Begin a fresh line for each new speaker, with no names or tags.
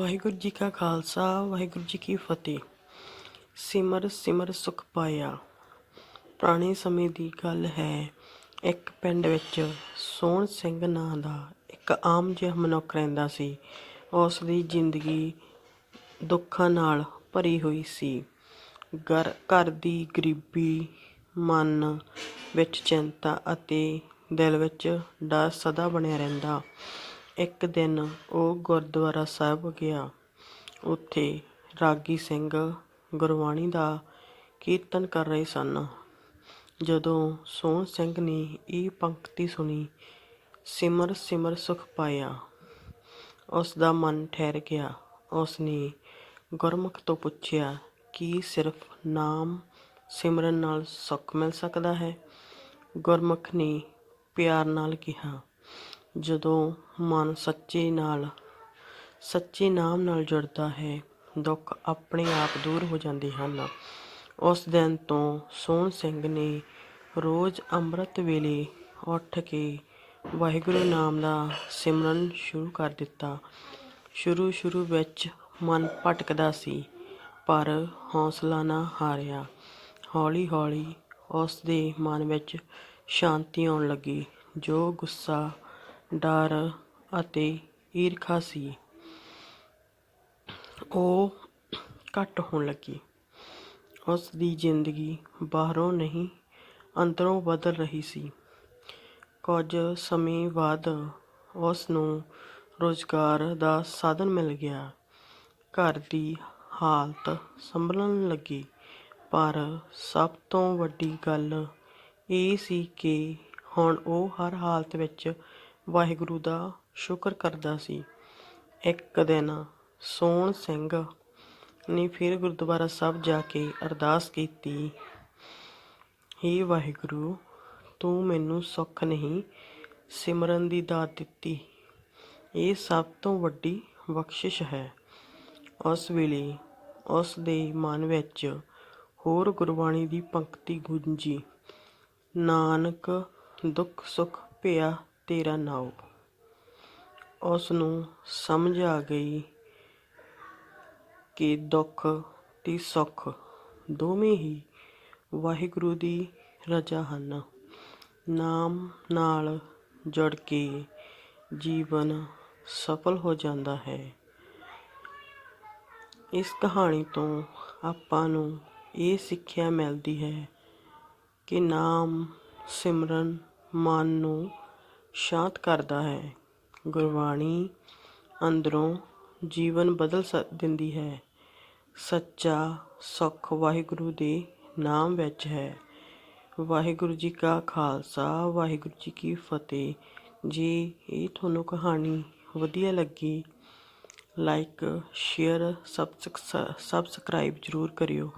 ਵਾਹਿਗੁਰੂ ਜੀ ਕਾ ਖਾਲਸਾ, ਵਾਹਿਗੁਰੂ ਜੀ ਕੀ ਫਤਿਹ। ਸਿਮਰ ਸਿਮਰ ਸੁਖ ਪਾਇਆ। ਪੁਰਾਣੇ ਸਮੇਂ ਦੀ ਗੱਲ ਹੈ, ਇੱਕ ਪਿੰਡ ਵਿੱਚ ਸੋਹਣ ਸਿੰਘ ਨਾਂ ਦਾ ਇੱਕ ਆਮ ਜਿਹਾ ਮਨੁੱਖ ਰਹਿੰਦਾ ਸੀ। ਉਸ ਦੀ ਜ਼ਿੰਦਗੀ ਦੁੱਖਾਂ ਨਾਲ ਭਰੀ ਹੋਈ ਸੀ। ਘਰ ਘਰ ਦੀ ਗਰੀਬੀ, ਮਨ ਵਿੱਚ ਚਿੰਤਾ ਅਤੇ ਦਿਲ ਵਿੱਚ ਡਰ ਸਦਾ ਬਣਿਆ ਰਹਿੰਦਾ। ਇੱਕ ਦਿਨ ਉਹ ਗੁਰਦੁਆਰਾ ਸਾਹਿਬ ਗਿਆ। ਉੱਥੇ ਰਾਗੀ ਸਿੰਘ ਗੁਰਬਾਣੀ ਦਾ ਕੀਰਤਨ ਕਰ ਰਹੇ ਸਨ। ਜਦੋਂ ਸੋਹਣ ਸਿੰਘ ਨੇ ਇਹ ਪੰਕਤੀ ਸੁਣੀ, ਸਿਮਰ ਸਿਮਰ ਸੁਖ ਪਾਇਆ। ਉਸ ਦਾ ਮਨ ਠਹਿਰ ਗਿਆ। ਉਸ ਨੇ ਗੁਰਮੁਖ ਤੋਂ ਪੁੱਛਿਆ, ਕੀ ਸਿਰਫ ਨਾਮ ਸਿਮਰਨ ਨਾਲ ਸੁੱਖ ਮਿਲ ਸਕਦਾ ਹੈ? ਗੁਰਮੁਖ ਨੇ ਪਿਆਰ ਨਾਲ ਕਿਹਾ ਜਦੋਂ ਮਨ ਸੱਚੇ ਨਾਲ, ਸੱਚੇ ਨਾਮ ਨਾਲ ਜੁੜਦਾ ਹੈ, ਦੁੱਖ ਆਪਣੇ ਆਪ ਦੂਰ ਹੋ ਜਾਂਦੇ ਹਨ। ਉਸ ਦਿਨ ਤੋਂ ਸੋਹਣ ਸਿੰਘ ਨੇ ਰੋਜ਼ ਅੰਮ੍ਰਿਤ ਵੇਲੇ ਉੱਠ ਕੇ ਵਾਹਿਗੁਰੂ ਨਾਮ ਦਾ ਸਿਮਰਨ ਸ਼ੁਰੂ ਕਰ ਦਿੱਤਾ। ਸ਼ੁਰੂ ਸ਼ੁਰੂ ਵਿੱਚ ਮਨ ਭਟਕਦਾ ਸੀ, ਪਰ ਹੌਸਲਾ ਨਾ ਹਾਰਿਆ। ਹੌਲੀ ਹੌਲੀ ਉਸ ਦੇ ਮਨ ਵਿੱਚ ਸ਼ਾਂਤੀ ਆਉਣ ਲੱਗੀ, ਜੋ ਗੁੱਸਾ ਡਰ ਅਤੇ ਈਰਖਾ ਸੀ। ਉਹ ਘੱਟ ਹੋਣ ਲੱਗੀ। ਉਸ ਦੀ ਜ਼ਿੰਦਗੀ ਬਾਹਰੋਂ ਨਹੀਂ, ਅੰਦਰੋਂ ਬਦਲ ਰਹੀ ਸੀ। ਕੁਝ ਸਮੇਂ ਬਾਅਦ ਉਸ ਨੂੰ ਰੋਜ਼ਗਾਰ ਦਾ ਸਾਧਨ ਮਿਲ ਗਿਆ। ਘਰ ਦੀ ਹਾਲਤ ਸੰਭਲਣ ਲੱਗੀ। ਪਰ ਸਭ ਤੋਂ ਵੱਡੀ ਗੱਲ ਇਹ ਸੀ ਕਿ ਹੁਣ ਉਹ ਹਰ ਹਾਲਤ ਵਿੱਚ ਵਾਹਿਗੁਰੂ ਦਾ ਸ਼ੁਕਰ ਕਰਦਾ ਸੀ। ਇੱਕ ਦਿਨ ਸੋਹਣ ਸਿੰਘ ਨੇ ਫਿਰ ਗੁਰਦੁਆਰਾ ਸਾਹਿਬ ਜਾ ਕੇ ਅਰਦਾਸ ਕੀਤੀ, ਹੇ ਵਾਹਿਗੁਰੂ, ਤੂੰ ਮੈਨੂੰ ਸੁੱਖ ਨਹੀਂ ਸਿਮਰਨ ਦੀ ਦਾਤ ਦਿੱਤੀ। ਇਹ ਸਭ ਤੋਂ ਵੱਡੀ ਬਖਸ਼ਿਸ਼ ਹੈ। ਉਸ ਵੇਲੇ ਉਸ ਦੇ ਮਨ ਵਿੱਚ ਹੋਰ ਗੁਰਬਾਣੀ ਦੀ ਪੰਕਤੀ ਗੂੰਜੀ। ਨਾਨਕ ਦੁੱਖ ਸੁੱਖ ਭਿਆ ਤੇਰਾ ਨਾਉ। ਉਸ ਨੂੰ ਸਮਝ ਆ ਗਈ ਕਿ ਦੁੱਖ ਤੇ ਸੁੱਖ ਦੋਵੇਂ ਹੀ ਵਾਹਿਗੁਰੂ ਦੀ ਰਜ਼ਾ ਹਨ। ਨਾਮ ਨਾਲ ਜੁੜ ਕੇ ਜੀਵਨ ਸਫਲ ਹੋ ਜਾਂਦਾ ਹੈ। ਇਸ ਕਹਾਣੀ ਤੋਂ ਆਪਾਂ ਨੂੰ ਇਹ ਸਿੱਖਿਆ ਮਿਲਦੀ ਹੈ ਕਿ ਨਾਮ ਸਿਮਰਨ ਮਨ ਨੂੰ ਸ਼ਾਂਤ ਕਰਦਾ ਹੈ। ਗੁਰਬਾਣੀ ਅੰਦਰੋਂ ਜੀਵਨ ਬਦਲ ਸ, ਦਿੰਦੀ ਹੈ। ਸੱਚਾ ਸੁੱਖ ਵਾਹਿਗੁਰੂ ਦੇ ਨਾਮ ਵਿੱਚ ਹੈ। ਵਾਹਿਗੁਰੂ ਜੀ ਕਾ ਖਾਲਸਾ, ਵਾਹਿਗੁਰੂ ਜੀ ਕੀ ਫਤਿਹ। ਜੇ ਇਹ ਤੁਹਾਨੂੰ ਕਹਾਣੀ ਵਧੀਆ ਲੱਗੀ, ਲਾਈਕ, ਸ਼ੇਅਰ ਸਬਸਕ੍ਰਾਈਬ ਜ਼ਰੂਰ ਕਰਿਓ।